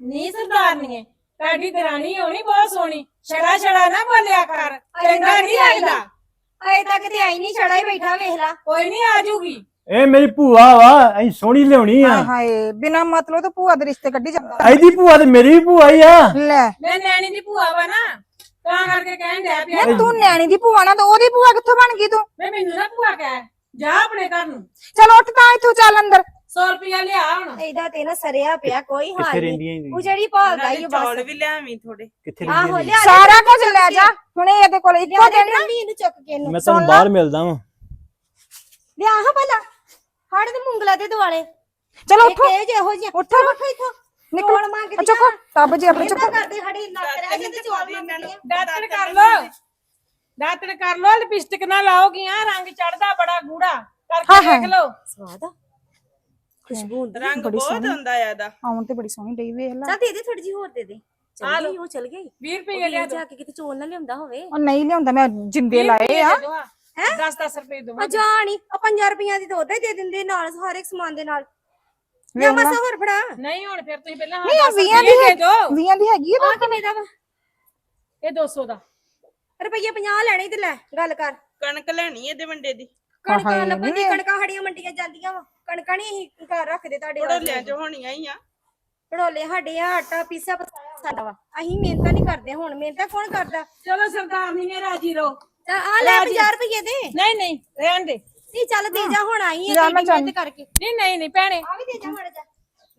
ਨੀ ਸਰਦਾਰਨੀਏ ਤੁਹਾਡੀ ਦਰਾਣੀ ਹੋਣੀ ਬਹੁਤ ਸੋਹਣੀ। ਛੜਾ ਛੜਾ ਨਾ ਬੋਲਿਆ ਕਰ। ਚੰਗਾ ਨਹੀਂ ਲੱਗਦਾ। ਅਜੇ ਤੱਕ ਤੇ ਆਈ ਨਹੀਂ ਛੜਾ ਹੀ ਬੈਠਾ ਵੇਖ ਲਾ। ਕੋਈ ਨਹੀਂ ਆ ਜੂਗੀ। ਇਹ ਮੇਰੀ ਭੂਆ ਵਾ ਅਸੀਂ ਸੋਹਣੀ ਲਿਆਉਣੀ ਆ। ਹਾਏ ਹਾਏ ਬਿਨਾ ਮਤਲਬ ਤੋਂ ਭੂਆ ਦੇ ਰਿਸ਼ਤੇ ਕੱਢੀ ਜਾਂਦਾ। ਇਹਦੀ ਭੂਆ ਤੇ ਮੇਰੀ ਵੀ ਭੂਆ ਹੀ ਆ। ਲੈ। ਮੈਂ ਨੈਣੀ ਦੀ ਭੂਆ ਵਾ ਨਾ ਤਾਂ ਕਰਕੇ ਕਹਿਣ ਡਿਆ ਪਿਆ ਮੈਂ ਤੂੰ ਨਿਆਣੀ ਦੀ ਭੂਆ ਨਾ ਤਾਂ ਉਹਦੀ ਭੂਆ ਕਿੱਥੋਂ ਬਣ ਗਈ ਤੂੰ? ਮੈਂ ਮੈਨੂੰ ਨਾ ਭੂਆ ਕਹਿ। ਜਾ ਆਪਣੇ ਘਰ ਨੂੰ। ਚਲ ਉੱਠ ਤਾਂ ਇੱਥੋਂ ਚੱਲ ਅੰਦਰ। 100 ਰੁਪਇਆ ਲਿਆ ਹੁਣ। ਇਹਦਾ ਤੇ ਨਾ ਸਰਿਆ ਪਿਆ ਕੋਈ ਹਾਲ ਕਿੱਥੇ ਨਹੀਂ। ਰਹਿੰਦੀਆਂ ਈ ਉਹ ਜਿਹੜੀ ਭਾਗ ਆਈ ਓ ਚੌਲ ਬਸ। ਵੀ ਲਿਆਵੀਂ ਥੋੜੇ ਕਿੱਥੇ ਆਹੋ ਰਹਿੰਦੀਆਂ ਲਿਆ ਸਾਰਾ ਕੁਝ ਲੈ ਜਾ। ਹੁਣ ਇਹਦੇ ਕੋਲ ਇੱਕੋ ਨਾ। ਮੰਮੀ ਇਹਨੂੰ ਚੁੱਕ ਕੇ ਇਹਨੂੰ। ਮੈਂ ਤੁਹਾਨੂੰ ਬਾਹਰ ਮਿਲਦਾ ਵਾਂ। ਲਿਆ ਹਾਂ ਭਲਾ ਹਾੜੇ ਤੇ ਮੁੰਗਲਾ ਦੇ ਦੁਆਲੇ। ਚਲੋ ਇੱਕ ਉੱਠੋ। ਇਹ ਜਿਹੋ ਜਿਹਾ? ਉੱਠੋ। ਉੱਠੋ ਇੱਥੋਂ। ਨਿਕਲ। ਚੌਲ ਮੰਗਦੀ ਚੁੱਕੋ ਟੱਬ ਜੀ ਆਪਣੇ ਚੁੱਕੋ। ਕਰਦੇ ਖੜੀ ਲੱਗ ਰਿਹਾ ਤੇ ਚੌਲ ਮੰਗਦੀ ਆ ਦਾਤਣ ਕਰ ਲੋ ਦਾਤਣ ਕਰ ਲੋ ਲਿਪਸਟਿਕ ਨਾ ਲਾਓਗੀਆਂ ਰੰਗ ਚੜਦਾ ਬੜਾ ਗੂੜਾ। ਹਾਂ, ਕਰਕੇ ਹਾਂ। ਦੇਖ ਲੋ ਸਵਾਦ ਆ। ਖੁਸ਼ਬੂ ਹੁੰਦੀ ਰੰਗ ਬੜੀ ਬਹੁਤ ਸੋਹਣੀ। ਹੁੰਦਾ ਆ ਇਹਦਾ। ਆਉਣ ਤੇ ਬੜੀ ਸੋਹਣੀ ਡਈ ਵੇਖ ਲੈ। ਚੱਲ ਦੇ ਦੇ ਥੋੜੀ ਜਿਹੀ ਹੋਰ ਦੇ ਦੇ। ਆ ਚਲ ਲਓ। ਗਈ ਉਹ ਚਲ ਗਈ। 20 ਰੁਪਏ ਉਹ ਲਿਆ ਜਾ ਕੇ ਕਿਤੇ ਚੋਲ ਨਾ ਲਿਆਉਂਦਾ ਹੋਵੇ। ਉਹ ਨਹੀਂ ਲਿਆਉਂਦਾ ਮੈਂ ਜਿੰਦੇ ਲਾਏ ਆ। ਹੈ? 10 10 ਰੁਪਏ ਦੋ ਆ। ਜਾਣੀ ਆ 5 ਰੁਪਈਆਂ ਦੀ ਤਾਂ ਹੀ ਦੇ ਦਿੰਦੇ ਨਾਲ ਹਰ ਇੱਕ ਸਮਾਨ ਦੇ ਨਾਲ। ਲੈ ਵੇਖ ਲਾ। ਮਸਾ ਹੋਰ ਫੜਾ। ਨਹੀਂ ਹੁਣ ਫਿਰ ਤੁਸੀਂ ਪਹਿਲਾਂ ਨਹੀਂ ਆ 20 ਦੀ ਦੇ 20 ਦੀ ਹੈਗੀ ਆ ਆ ਕਿੰਨੇ ਦਾ ਵਾ? ਇਹ 200 ਦਾ। ਰੁਪਈਏ 50 ਲੈਣੇ ਤੇ ਲੈ ਗੱਲ ਕਰ। ਕਣਕ ਲੈਣੀ ਇਹਦੇ ਵੰਡੇ ਦੀ। ਕਣਕਾਂ ਹਾਏ ਲੱਭਣ ਦੀ ਨੀ। ਕਣਕਾਂ ਹੜੀਆਂ ਮੰਡੀਆਂ ਜਾਂਦੀਆਂ ਵਾ। ਕਣਕਾਂ ਨਹੀਂ ਅਸੀਂ ਘਰ ਰੱਖਦੇ ਤੁਹਾਡੇ ਢੋਲਿਆਂ ਚ ਹੋਣੀਆਂ ਹੀ ਆ। ਢੋਲੇ ਸਾਡੇ ਆ ਆਟਾ ਪੀਸਿਆ ਪਸਾਇਆ ਸਾਡਾ ਵਾ। ਅਸੀਂ ਮਿਹਨਤਾਂ ਨਹੀਂ ਕਰਦੇ ਹੁਣ ਮਿਹਨਤਾਂ ਕੌਣ ਕਰਦਾ? ਚਲੋ ਸਰਦਾਰ ਨਹੀਂ ਨੇ ਰਾਜੀ ਰਹੋ। ਤਾਂ ਆ ਲੈ 50 ਰੁਪਈਏ ਦੇ। ਨਹੀਂ ਨਹੀਂ ਰਹਿਣ ਦੇ। ਨਹੀਂ ਚੱਲ ਦੇ ਜਾ ਹੁਣ ਆਈ ਜਾ ਹੈ ਮੈਂ ਤੇਰੀ ਮਿਹਨਤ ਕਰਕੇ। ਨਹੀਂ ਨਹੀਂ ਨਹੀਂ ਭੈਣੇ। ਆ ਵੀ ਦੇ ਜਾ ਹੁਣ ਜਾ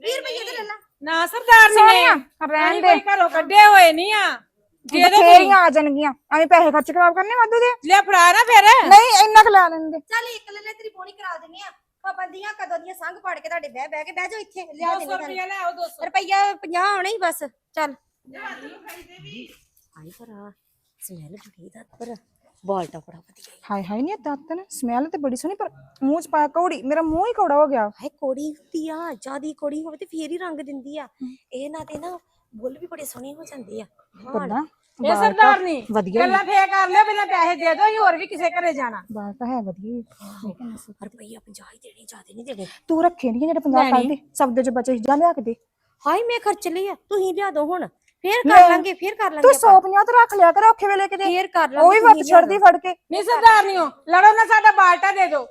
20 ਰੁਪਈਏ ਤੇ ਲੈ ਲੈ। ਨਾ ਸਰਦਾਰ ਨੇ। ਰਹਿਣ ਦੇ ਕੋਈ ਘਰੋਂ ਕੱਢੇ ਹੋਏ ਨਹੀਂ ਆ। ਦੇ ਦੋ ਬਥੇਰੀਆਂ ਆ ਜਾਣਗੀਆਂ। ਐਵੇਂ ਪੈਸੇ ਖਰਚ ਖਰਾਬ ਕਰਨੇ ਵਾਧੂ ਦੇ? ਲੈ ਫੜਾ ਨਾ ਫਿਰ। ਨਹੀਂ ਇੰਨਾ ਕੁ ਲੈ ਲੈਂਦੇ। ਚੱਲ ਇੱਕ ਲੈ ਲੈ ਤੇਰੀ ਬੋਣੀ ਕਰਾ ਦਿੰਨੀ ਆ। ਪਾਬੰਦੀਆਂ ਕਦੋਂ ਦੀਆਂ ਸੰਗ ਪੜ ਕੇ ਤੁਹਾਡੇ ਬਹਿ ਬਹਿ ਕੇ ਬਹਿ ਜਾਓ ਇੱਥੇ ਲਿਆ 200 ਦਿੰਨੀ ਤੁਹਾਨੂੰ। ਰੁਪਇਆ ਲੈ ਆਓ 200 ਰੁਪਈਆ 50 ਆਉਣਾ ਹੀ ਬਸ ਚੱਲ। ਆਈ ਭਰਾ ਸਮੈਲ ਬੜੀ ਦਾ ਪਰ ਬਾਲਟਾ ਬੜਾ ਵਧੀਆ ਹਾਏ ਹਾਏ ਨਹੀਂ ਦਾਤਨ ਸਮੈਲ ਤੇ ਬੜੀ ਸੋਹਣੀ ਪਰ ਮੂੰਹ ਚ ਪਾਇਆ ਕੌੜੀ। ਮੇਰਾ ਮੂੰਹ ਹੀ ਕੌੜਾ ਹੋ ਗਿਆ। ਹੈ ਕੋੜੀ ਹੁੰਦੀ ਆ। ਜਿਆਦੀ ਕੋੜੀ ਹੋਵੇ ਤੇ ਫੇਰ ਹੀ ਰੰਗ ਦਿੰਦੀ ਆ। ਇਹ ਨਾ ਤੇ ਨਾ ਬੁੱਲ ਵੀ ਬੜੇ ਸੋਹਣੇ ਹੋ ਜਾਂਦੇ ਆ। ਹਾਂ ਕਿੱਦਾਂ ਇਹ ਸਰਦਾਰ ਨਹੀਂ ਵਧੀਆ ਹੀ। ਗੱਲਾਂ ਫੇਰ ਕਰ ਲਿਓ ਪਹਿਲਾਂ ਪੈਸੇ ਦੇ ਦਿਓ ਅਸੀਂ ਹੋਰ ਵੀ ਕਿਸੇ ਘਰੇ ਜਾਣਾ। ਬਾਲ ਤਾਂ ਹੈ ਵਧੀਆ ਹੀ। ਰੁਪਈਆ 50 ਹੀ ਦੇਣੇ ਜਿਆਦੇ ਨਹੀਂ ਦੇਣੇ। ਤੂੰ ਰੱਖੇ ਨਹੀਂ ਜਿਹੜੇ 50 ਕੱਢ ਦੇ ਸਭ ਦੇ ਚ ਬਚੇ ਜਾ ਲਿਆ ਕੇ ਦੇ। ਹਾਏ ਮੈਂ ਖਰਚ ਲਈ ਆ ਤੁਸੀਂ ਲਿਆ ਦੋ ਹੁਣ। ਫੇਰ। ਕਰ ਲਾਂਗੇ ਫੇਰ ਕਰ ਤੂੰ ਲਾਂਗੇ 150 ਤੇ ਰੱਖ ਲਿਆ ਕਰ ਔਖੇ ਵੇਲੇ ਕਿਤੇ। ਫੇਰ ਕਰ ਉਹ ਲਾਂਗੇ ਵੀ ਤੁਸੀਂ ਵਰਤ ਲਿਆ ਛੱਡਦੀ ਫੜ ਕੇ। ਨਹੀਂ ਸਰਦਾਰ ਨਹੀਂ ਹੋ ਲੜੋ ਨਾ ਸਾਡਾ ਬਾਲਟਾ ਦੇ ਦਿਓ।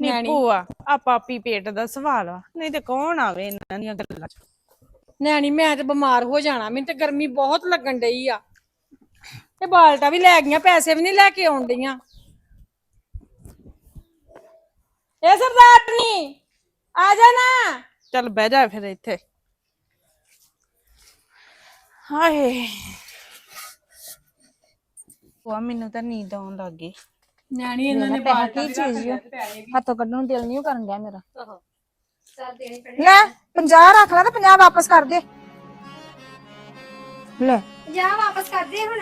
ਨੀ ਭੂਆ ਆ ਪਾਪੀ ਪੇਟ ਦਾ ਸਵਾਲ ਵਾ ਨਹੀਂ ਤੇ ਕੌਣ ਆਵੇ ਇਹਨਾਂ ਦੀਆਂ ਗੱਲਾਂ ਚ? ਨੈਣੀ ਮੈਂ ਤੇ ਬਿਮਾਰ ਹੋ ਜਾਣਾ। ਮੈਨੂੰ ਤੇ ਗਰਮੀ ਬਹੁਤ ਲੱਗਣ ਡਈ ਆ। ਤੇ ਬਾਲਟਾ ਵੀ ਲੈ ਗਈਆਂ ਪੈਸੇ ਵੀ ਨਹੀਂ ਲੈ ਕੇ ਆਉਣ ਡਈਆਂ। ਇਹ ਸਰਦਾਰ ਨਹੀਂ ਆ ਜਾ ਨਾ। ਚੱਲ ਬਹਿ ਜਾ ਫਿਰ ਇੱਥੇ। ਹਾਏ। ਭੂਆ ਮੈਨੂੰ ਤਾਂ ਨੀਂਦ ਆਉਣ ਲੱਗ ਗਈ। ਨੈਣੀ ਇਹਨਾਂ ਨੇ ਪੈਸਾ ਕੀ ਚੀਜ਼ ਆ? ਹੱਥੋਂ ਕੱਢਣ ਨੂੰ ਦਿਲ ਨਹੀਂ ਕਰਨ ਗਿਆ ਮੇਰਾ। ਲੈ 50 ਰੱਖ ਲੈ ਤੇ 50 ਵਾਪਸ ਕਰ ਦੇ। ਲੈ। ਜਾ ਵਾਪਸ ਕਰ ਦੇ ਹੁਣ।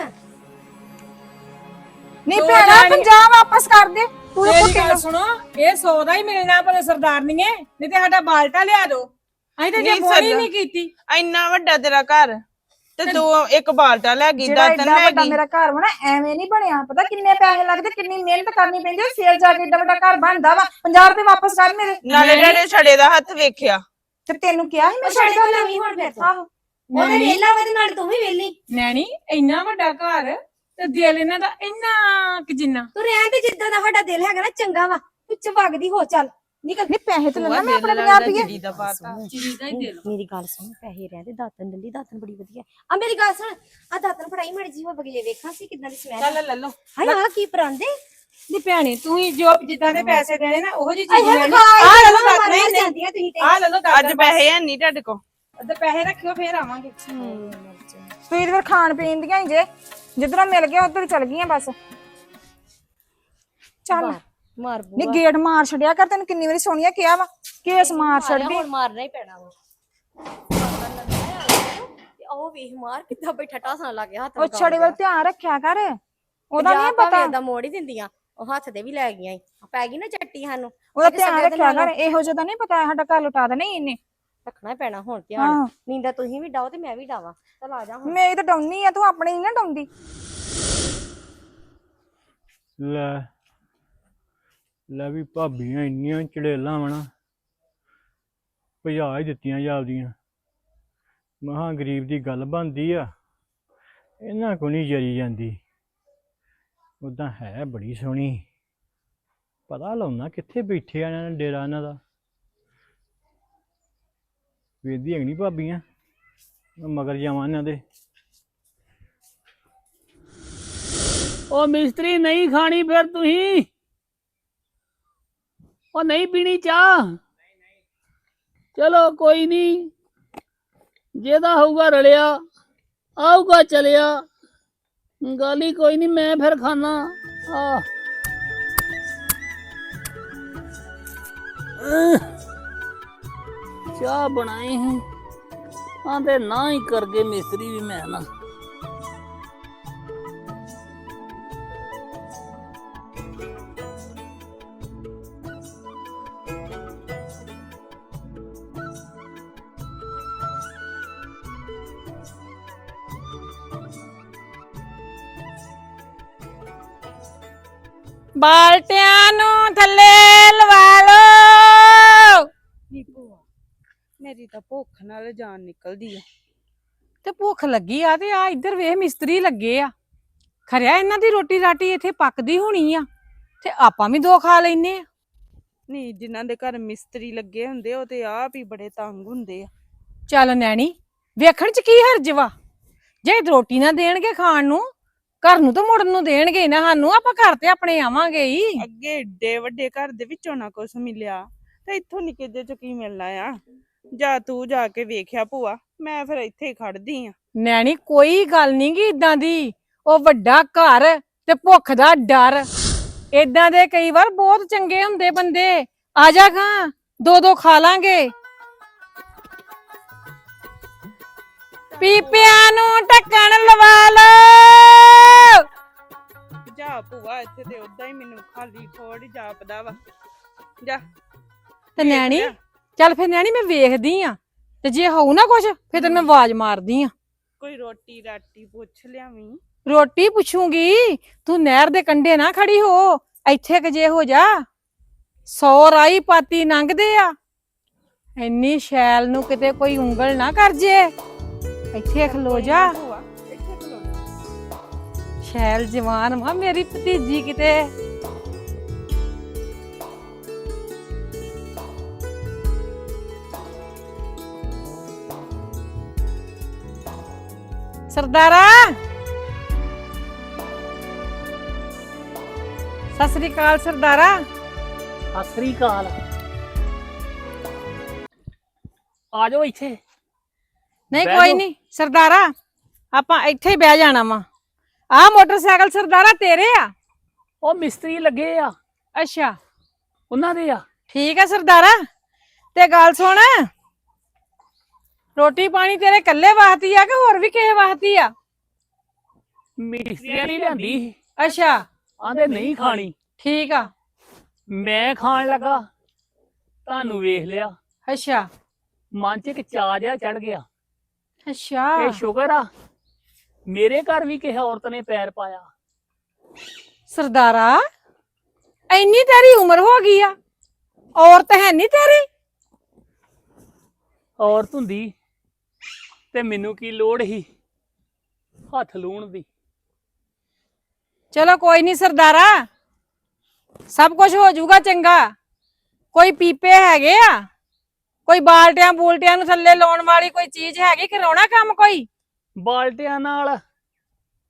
ਨਹੀਂ ਭੈਣਾ 50 ਵਾਪਸ ਕਰ ਦੇ। ਤੂੰ ਇਹ ਗੱਲ ਸੁਣੋ ਇਹ 100 ਦਾ ਹੀ ਮਿਲਣਾ ਪਰ ਸਰਦਾਰ ਨਹੀਂ ਹੈ ਨਹੀਂ ਤੇ ਸਾਡਾ ਬਾਲਟਾ ਲਿਆ ਦਿਓ ਅਸੀਂ ਤੇ ਜੇ ਨਹੀਂ ਬੋਲੀ। ਨਹੀਂ ਕੀਤੀ। ਇੰਨਾ ਵੱਡਾ ਤੇਰਾ ਘਰ। ਤੇ ਦੋ ਇੱਕ ਬਾਲਟਾ ਲੈ ਗਈ ਜਿਹੜਾ ਦਾਤਨ ਲੈ ਵੱਡਾ ਗਈ। ਮੇਰਾ ਘਰ ਵਾ ਨਾ ਐਵੇਂ ਨਹੀਂ ਬਣਿਆ। ਪਤਾ ਕਿੰਨੇ ਪੈਸੇ ਲੱਗਦੇ ਕਿੰਨੀ ਮਿਹਨਤ ਕਰਨੀ ਪੈਂਦੀ ਹੈ ਫੇਰ ਜਾ ਕੇ ਏਡਾ ਵੱਡਾ ਘਰ ਬਣਦਾ ਵਾ। 50 ਰੁਪਏ ਵਾਪਸ ਕਰ ਮੇਰੇ। ਨਾਲੇ ਜਿਹੜੇ ਛੜੇ ਦਾ ਹੱਥ ਵੇਖਿਆ। ਤੇ ਤੈਨੂੰ ਕਿਹਾ ਸੀ ਮੈਂ ਛੱਡ ਛੱਡ ਦੋ ਨਵੀਂ ਹੁਣ ਫਿਰ ਤੂੰ। ਆਹੋ ਉਹਦੇ ਵੇਲਾ ਵੇ ਨਾਲ ਤੂੰ ਵੀ ਵੇਲੀ ਨੈਣੀ ਇੰਨਾ ਵੱਡਾ ਘਰ ਤੇ ਦਿਲ ਇਹਨਾਂ ਦਾ ਇੰਨਾ ਕਿ ਜਿੰਨਾ। ਤੂੰ ਰਹਿਣ ਤੇ ਜਿੱਦਾਂ ਦਾ ਸਾਡਾ ਦਿਲ ਹੈਗਾ ਨਾ ਚੰਗਾ ਵਾ। ਤੂੰ ਚਵਗਦੀ ਹੋ ਚੱਲ। ਨਿਕਲ ਨਹੀਂ ਪੈਸੇ ਤੇ ਲੈ ਲੈ ਮੈਂ ਆਪਣੇ ਦਿਲ 50 ਰੁਪਏ ਦਾ ਪਾਤਾ। ਚੀਜ਼ ਦਾ ਹੀ ਦਿਲ। ਮੇਰੀ ਗੱਲ ਸੁਣ ਪੈਸੇ ਰਹਿੰਦੇ ਦਾਤਨ ਦਿੰਦੀ ਦਾਤਨ ਬੜੀ ਵਧੀਆ। ਆ ਮੇਰੀ ਗੱਲ ਸੁਣ ਆ ਦਾਤਨ ਫੜਾਈ ਮੜੀ ਜੀ ਹੋ ਬਗਲੇ ਵੇਖਾਂ ਸੀ ਕਿਦਾਂ ਦੀ ਸਮੈਲ ਚੱਲ ਲੈ ਲਓ। ਹਾਏ ਆ ਕੀ ਪਰਾਂਦੇ। ਨੀ ਭੈਣੀ ਤੂੰ ਹੀ ਜੋ ਜਿੱਦਾਂ ਦੇ ਪੈਸੇ ਦੇਣੇ ਨਾ ਉਹੋ ਜੀ ਚੀਜ਼ ਲੈਣੀ ਆ ਲੈ ਲਓ ਦੱਸ ਨਹੀਂ ਨਹੀਂ। ਜਾਂਦੀਆਂ ਤੁਸੀਂ ਤੇ। ਆ ਲੈ ਲਓ ਦੱਸ ਅੱਜ ਪੈਸੇ ਹੈ ਨਹੀਂ ਤੁਹਾਡੇ ਕੋਲ। ਅੱਧੇ ਪੈਸੇ ਰੱਖਿਓ ਫੇਰ ਆਵਾਂਗੇ। ਤੁਸੀਂ ਤੇ ਫਿਰ ਖਾਣ ਪੀਣ ਦੀਆਂ ਹੀ ਜੇ। ਜਿੱਧਰੋਂ ਮਿਲ ਗਿਆ ਉਧਰ ਚੱਲ ਗਈਆਂ ਬਸ। ਚੱਲ। ਮਾਰ ਨਹੀਂ ਗੇਟ ਮਾਰ ਛੜਿਆ ਕਰ ਤੈਨੂੰ ਕਿੰਨੀ ਵਾਰੀ ਸੋਹਣੀਆ ਕਿਹਾ ਵਾ? ਕੇਸ ਮਾਰ ਛੱਡਦੀ ਹੁਣ ਮਾਰਨਾ ਹੀ ਪੈਣਾ ਵਾ। ਤੇ ਉਹ ਵੇਖ ਮਾਰ ਕਿੱਦਾਂ ਬੈਠਾ ਟਾਸਾਂ ਲਾ ਕੇ ਹੱਥ ਉਹ ਛੜੇ ਵੱਲ ਧਿਆਨ ਰੱਖਿਆ ਕਰ ਉਹਦਾ ਨਹੀਂ ਪਤਾ। ਦਾ ਮੋੜ ਹੀ ਦਿੰਦੀਆਂ ਉਹ ਹੱਥ ਦੇ ਵੀ ਲੈ ਗਈਆਂ ਈ। ਪੈ ਗਈ ਨਾ ਚੱਟੀ ਸਾਨੂੰ ਉਹਦਾ ਧਿਆਨ ਦੇ ਰੱਖਿਆ ਨਾਲ ਕਰ ਇਹੋ ਜਿਹਾ ਤਾਂ ਨਹੀਂ ਪਤਾ ਸਾਡਾ ਘਰ ਲੁਟਾ ਇਹਨੇ। ਰੱਖਣਾ ਹੀ ਪੈਣਾ ਹੁਣ ਹਾਂ। ਨੀਂਦਾ ਤੁਸੀਂ ਵੀ ਡਾਓ ਤੇ ਮੈਂ ਵੀ ਡਾਵਾਂ। ਚਲ ਆ ਜਾ ਹੁਣ। ਮੇਰੀ ਤਾਂ ਡਾਉਣੀ ਆ ਤੂੰ ਆਪਣੀ ਨੀ ਨਾ ਡਾਉਂਦੀ। ਲੈ। ਲੈ ਵੀ ਭਾਬੀਆਂ ਇੰਨੀਆਂ ਚੜੇਲਾਂ ਵਣਾ ਭਜਾ ਹੀ ਦਿੱਤੀਆਂ ਜਾਂਦੀਆਂ ਮਹਾ ਗਰੀਬ ਦੀ ਗੱਲ ਬਣਦੀ ਆ। ਇਹਨਾਂ ਕੋ ਨਹੀਂ ਜਰੀ ਜਾਂਦੀ। ਉਦਾਂ ਹੈ ਬੜੀ ਸੋਹਣੀ। ਪਤਾ ਲਾਉਣਾ ਕਿੱਥੇ ਬੈਠੇ ਆ ਇਹਨਾਂ ਨੇ ਡੇਰਾ ਇਹਨਾਂ ਦਾ। ਵੇਦੀ ਨਹੀਂ ਭਾਬੀਆਂ? ਮਗਰ ਜਾਵਾਂ ਇਹਨਾਂ ਦੇ। ਉਹ ਮਿਸਤਰੀ ਨਹੀਂ ਖਾਣੀ ਫਿਰ ਤੁਸੀਂ? ਉਹ ਨਹੀਂ ਪੀਣੀ ਚਾਹ। ਚਲੋ ਕੋਈ ਨਹੀਂ। ਜਿਹਦਾ ਹੋਊਗਾ ਰਲਿਆ, ਆਊਗਾ ਚਲਿਆ। ਗਾਲੀ ਕੋਈ ਨਹੀਂ, ਮੈਂ ਫਿਰ ਖਾਣਾ ਆ ਚਾਹ ਬਣਾਈ ਹੈ ਆਂਦੇ ਨਾ ਹੀ ਕਰਗੇ ਮਿਸਤਰੀ ਵੀ ਮੈਂ ਨਾ। ਬਾਲਟਿਆਂ ਨੂੰ ਥੱਲੇ ਲਵਾ ਲਓ। ਨੀ ਭੂਆ ਮੇਰੀ ਤਾਂ ਭੁੱਖ ਨਾਲ ਜਾਨ ਨਿਕਲਦੀ ਆ। ਤੇ ਭੁੱਖ ਲੱਗੀ ਆ ਤੇ ਆ ਇੱਧਰ ਵੇਖ ਮਿਸਤਰੀ ਲੱਗੇ ਆ। ਖਰਿਆ ਇਹਨਾਂ ਦੀ ਰੋਟੀ ਰਾਟੀ ਇੱਥੇ ਪੱਕਦੀ ਹੋਣੀ ਆ ਤੇ ਆਪਾਂ ਵੀ ਦੋ ਖਾ ਲੈਨੇ ਆ। ਨਹੀਂ ਜਿਨ੍ਹਾਂ ਦੇ ਘਰ ਮਿਸਤਰੀ ਲੱਗੇ ਹੁੰਦੇ ਉਹ ਤੇ ਆਪ ਹੀ ਬੜੇ ਤੰਗ ਹੁੰਦੇ ਆ। ਚੱਲ ਨੈਣੀ ਵੇਖਣ ਚ ਕੀ ਹਰਜ ਵਾ? ਜੇ ਰੋਟੀ ਨਾ ਦੇਣਗੇ ਖਾਣ ਨੂੰ ਘਰ ਨੂੰ ਤਾਂ ਮੁੜਨ ਨੂੰ ਦੇਣਗੇ ਨਾ ਸਾਨੂੰ ਆਪਾਂ ਘਰ ਤੇ ਆਪਣੇ ਆਵਾਂਗੇ ਹੀ। ਅੱਗੇ ਏਡੇ ਵੱਡੇ ਘਰ ਦੇ ਵਿੱਚੋਂ ਨਾ ਕੁਛ ਮਿਲਿਆ ਤੇ ਇੱਥੋਂ ਨਿੱਕੇ ਜਿਹੇ ਚ ਕੀ ਮਿਲਣਾ ਆ ਜਾ ਤੂੰ ਜਾ ਕੇ ਵੇਖਿਆ ਭੂਆ ਮੈਂ ਫਿਰ ਇੱਥੇ ਹੀ ਖੜਦੀ ਆ। ਨੈਣੀ ਕੋਈ ਗੱਲ ਨੀ ਗੀ ਇਦਾਂ ਦੀ। ਉਹ ਵੱਡਾ ਘਰ ਤੇ ਭੁੱਖ ਦਾ ਡਰ। ਇਦਾਂ ਦੇ ਕਈ ਵਾਰ ਬਹੁਤ ਚੰਗੇ ਹੁੰਦੇ ਬੰਦੇ। ਆ ਜਾ ਖਾਂ ਦੋ ਦੋ ਖਾ ਲਾਂਗੇ। ਪੀਪਿਆਂ ਨੂੰ ਢੱਕਣ ਲਵਾ ਲਓ ਜਾ ਭੂਆ ਇੱਥੇ ਤੇ ਉਦਾਂ ਹੀ ਮੈਨੂੰ ਖਾਲੀ ਖੋੜ ਹੀ ਜਾਪਦਾ ਵਾ। ਜਾ। ਤੇ ਲਿਆ। ਚੱਲ ਫਿਰ ਨੈਣੀ ਮੈਂ ਵੇਖਦੀ ਆ। ਤੇ ਜੇ ਹੋਊ ਨਾ ਕੁਛ ਫਿਰ ਤੈਨੂੰ ਮੈਂ ਆਵਾਜ਼ ਮਾਰਦੀ ਆ। ਕੋਈ ਰੋਟੀ ਰਾਟੀ ਪੁੱਛ ਲਿਆਵੀਂ? ਰੋਟੀ ਪੁੱਛੂਗੀ। ਤੂੰ ਨਹਿਰ ਦੇ ਕੰਢੇ ਨਾ ਖੜੀ ਹੋ। ਇੱਥੇ ਕਿ ਜੇ ਹੋ ਜਾ। ਸੌ ਰਾਈ ਪਾਤੀ ਲੰਘਦੇ ਆ। ਇੰਨੀ ਸ਼ੈਲ ਨੂੰ ਕਿਤੇ ਕੋਈ ਉਂਗਲ ਨਾ ਕਰ ਜੇ। ਇੱਥੇ ਖਲੋ ਜਾ। ਭੂਆ ਇੱਥੇ ਖਲੋ ਜਾ। ਸ਼ੈਲ ਜਵਾਨ ਵਾ ਮੇਰੀ ਭਤੀਜੀ ਕਿਤੇ। ਸਰਦਾਰਾ! ਸਤਿ ਸ੍ਰੀ ਅਕਾਲ ਸਰਦਾਰਾ। ਸਤਿ ਸ੍ਰੀ ਅਕਾਲ। ਆ ਜਾਓ ਇੱਥੇ। ਨਹੀਂ ਬਹਿ ਕੋਈ ਜਾਓ। ਨਹੀਂ ਸਰਦਾਰਾ ਆਪਾਂ ਇੱਥੇ ਹੀ ਬਹਿ ਜਾਣਾ ਵਾ। ਆਹ ਮੋਟਰਸਾਈਕਲ ਸਰਦਾਰਾ ਤੇਰੇ ਆ? ਉਹ ਮਿਸਤਰੀ ਲੱਗੇ ਆ। ਅੱਛਾ। ਉਹਨਾਂ ਦੇ ਆ। ਠੀਕ ਹੈ ਸਰਦਾਰਾ ਤੇ ਗੱਲ ਸੁਣ। ਰੋਟੀ ਪਾਣੀ ਤੇਰੇ ਇਕੱਲੇ ਵਾਸਤੇ ਆ ਕਿ ਹੋਰ ਵੀ ਕਿਸੇ ਵਾਸਤੇ ਆ? ਮਿਸਤਰੀਆਂ ਨਹੀਂ ਲਿਆਂਦੀ ਅੱਛਾ। ਆਂਦੇ ਨਹੀਂ ਖਾਣੀ। ਠੀਕ ਆ। ਮੈਂ ਖਾਣ ਲੱਗਾ ਤੁਹਾਨੂੰ ਵੇਖ ਲਿਆ। ਅੱਛਾ। ਮਨ 'ਚ ਇੱਕ ਚਾਅ ਜਿਹਾ ਚੜ ਗਿਆ। ਅੱਛਾ। ਇਹ ਸ਼ੁਕਰ ਆ। ਮੇਰੇ ਘਰ ਵੀ ਕਿਸੇ ਔਰਤ ਨੇ ਪੈਰ ਪਾਇਆ। ਸਰਦਾਰਾ ਇੰਨੀ ਤੇਰੀ ਉਮਰ ਹੋ ਗਈ ਆ। ਔਰਤ ਹੈ ਨਹੀਂ ਤੇਰੀ। ਔਰਤ ਹੁੰਦੀ ਤੇ ਮੈਨੂੰ ਕੀ ਲੋੜ ਸੀ ਹੱਥ ਲੂਣ ਦੀ। ਚਲੋ ਕੋਈ ਨਹੀਂ ਸਰਦਾਰਾ ਸਭ ਕੁਝ ਹੋ ਜਾਊਗਾ ਚੰਗਾ। ਕੋਈ ਪੀਪੇ ਹੈਗੇ ਆ। ਕੋਈ ਬਾਲਟਿਆਂ ਬੂਲਟਿਆਂ ਨੂੰ ਥੱਲੇ ਲਾਉਣ ਵਾਲੀ ਕੋਈ ਚੀਜ਼ ਹੈਗੀ ਕਰਾਉਣਾ ਕੰਮ ਕੋਈ? ਬਾਲਟਿਆਂ ਨਾਲ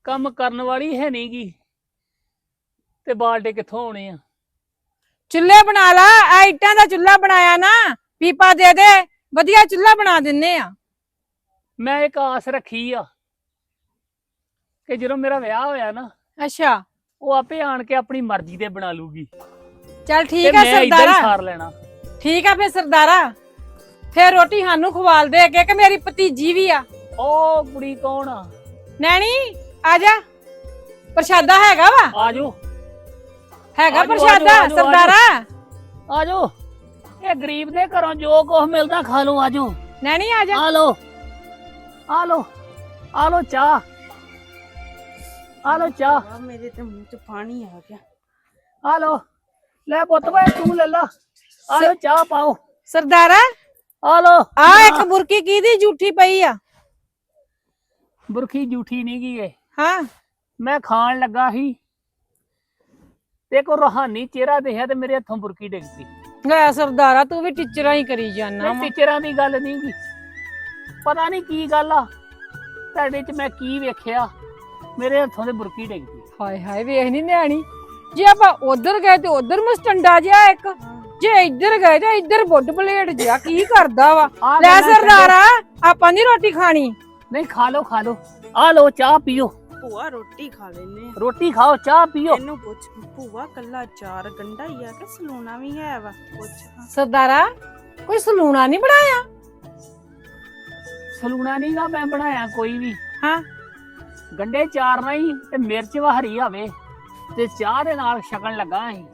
ਕੰਮ ਕਰਨ ਵਾਲੀ ਹੈ ਨਹੀਂਗੀ ਤੇ ਬਾਲਟੇ ਕਿੱਥੋਂ ਆਉਣੇ ਆ? ਚੁੱਲ੍ਹੇ ਬਣਾ ਲਾ ਆ ਇੱਟਾਂ ਦਾ ਚੁੱਲ੍ਹਾ ਬਣਾਇਆ ਨਾ ਪੀਪਾ ਦੇ ਦੇ ਵਧੀਆ ਚੁੱਲ੍ਹਾ ਬਣਾ ਦਿੰਨੇ ਆ। ਮੈਂ ਇੱਕ ਆਸ ਰੱਖੀ ਆ ਕਿ ਜਦੋਂ ਮੇਰਾ ਵਿਆਹ ਹੋਇਆ ਨਾ ਅੱਛਾ। ਉਹ ਆਪੇ ਆਣ ਕੇ ਆਪਣੀ ਮਰਜ਼ੀ ਦੇ ਬਣਾ ਲੂਗੀ। ਚੱਲ ਠੀਕ ਆ ਮੈਂ ਇਦਾਂ ਹੀ ਸਰਦਾਰਾ। ਸਾਰ ਲੈਣਾ। ਠੀਕ ਆ ਫੇਰ ਸਰਦਾਰਾ। ਫੇਰ ਰੋਟੀ ਸਾਨੂੰ ਖਵਾਲ ਦੇ ਅੱਗੇ ਕਿ ਮੇਰੀ ਭਤੀਜੀ ਵੀ ਆ। ਉਹ ਕੁੜੀ ਕੌਣ ਆ? ਨੈਣੀ ਆ ਜਾ। ਪ੍ਰਸ਼ਾਦਾ ਹੈਗਾ ਵਾ? ਆਜੋ ਹੈਗਾ ਆਜੋ, ਪ੍ਰਸ਼ਾਦਾ ਆਜੋ, ਆਜੋ, ਸਰਦਾਰਾ? ਆਜੋ ਇਹ ਗਰੀਬ ਦੇ ਘਰੋਂ ਜੋ ਕੁਝ ਮਿਲਦਾ ਖਾ ਲਓ ਆਜੋ ਨੈਣੀ ਆ ਜਾ। ਆ ਲਓ। ਆ ਲਓ। ਆ ਲਓ ਚਾਹ। ਆ ਲਓ ਚਾਹ। ਆ ਮੇਰੇ ਤੇ ਮੂੰਹ 'ਚ ਪਾਣੀ ਆ ਗਿਆ। ਆ ਲਓ। ਲੈ ਪੁੱਤ ਵੇ ਤੂੰ ਲੈ ਲਾ। ਆ ਲਓ ਚਾਹ ਪਾਓ। ਸਰਦਾਰਾ ਆ ਆ ਇੱਕ ਬੁਰਕੀ ਕਿਹਦੀ ਝੂਠੀ ਪਈ ਆ? ਬੁਰਖੀ ਝੂਠੀ ਨਹੀਂ ਗਈ ਏ ਹਾਂ। ਮੈਂ ਖਾਣ ਲੱਗਾ ਸੀ ਤੇ ਕੋ ਰੋਹਾਨੀ ਚਿਹਰਾ ਦੇਖਿਆ ਤੇ ਮੇਰੇ ਹੱਥੋਂ ਬੁਰਕੀ ਡਿੱਗ ਪਈ। ਲੈ ਸਰਦਾਰਾ ਤੂੰ ਵੀ ਟੀਚਰਾਂ ਹੀ ਕਰੀ ਜਾਨਾ ਨਹੀਂ ਟੀਚਰਾਂ ਦੀ ਗੱਲ ਨਹੀਂ ਗੀ। ਪਤਾ ਨਹੀਂ ਕੀ ਗੱਲ ਆ ਤੁਹਾਡੇ ਚ ਮੈਂ ਕੀ ਵੇਖਿਆ ਮੇਰੇ ਹੱਥੋਂ ਤੇ ਬੁਰਕੀ ਡਿੱਗ ਪਈ। ਹਾਏ ਹਾਏ ਵੇਖ ਨਹੀਂ ਨਿਆਣੀ। ਜੇ ਆਪਾਂ ਉਧਰ ਗਏ ਤੇ ਉਧਰ ਮਸਟੰਡਾ ਜਿਹਾ ਇੱਕ। ਜੇ ਇੱਧਰ ਗਏ ਤੇ ਇੱਧਰ ਬੁੱਢ ਬਲੇਡ ਜਿਹਾ ਕੀ ਕਰਦਾ ਵਾ? ਲੈ। ਸਰਦਾਰਾ ਆਪਾਂ ਨਹੀਂ ਰੋਟੀ ਖਾਣੀ। ਨਹੀਂ ਖਾ ਲਓ ਖਾ ਲਓ। ਆ ਲਓ ਚਾਹ ਪੀਓ। ਭੂਆ ਰੋਟੀ ਖਾ ਲੈਨੇ ਆ। ਰੋਟੀ ਖਾਓ ਚਾਹ ਪੀਓ। ਇਹਨੂੰ ਪੁੱਛ ਭੂਆ ਕੱਲਾ ਚਾਰ ਗੰਡਾ ਹੀ ਆ ਕਿ ਸਲੂਣਾ ਵੀ ਹੈ ਵਾ? ਪੁੱਛ ਹਾਂ। ਸਰਦਾਰਾ ਕੋਈ ਸਲੂਣਾ ਨਹੀਂ ਬਣਾਇਆ? ਸਲੂਣਾ ਨਹੀਂ ਗਾ ਮੈਂ ਬਣਾਇਆ ਕੋਈ ਵੀ। ਹਾਂ। ਗੰਡੇ ਚਾਰ ਨਹੀਂ ਤੇ ਮਿਰਚ ਵਾ ਹਰੀ ਆਵੇ। ਤੇ ਚਾਹ ਦੇ ਨਾਲ ਛਕਣ ਲੱਗਾ ਸੀ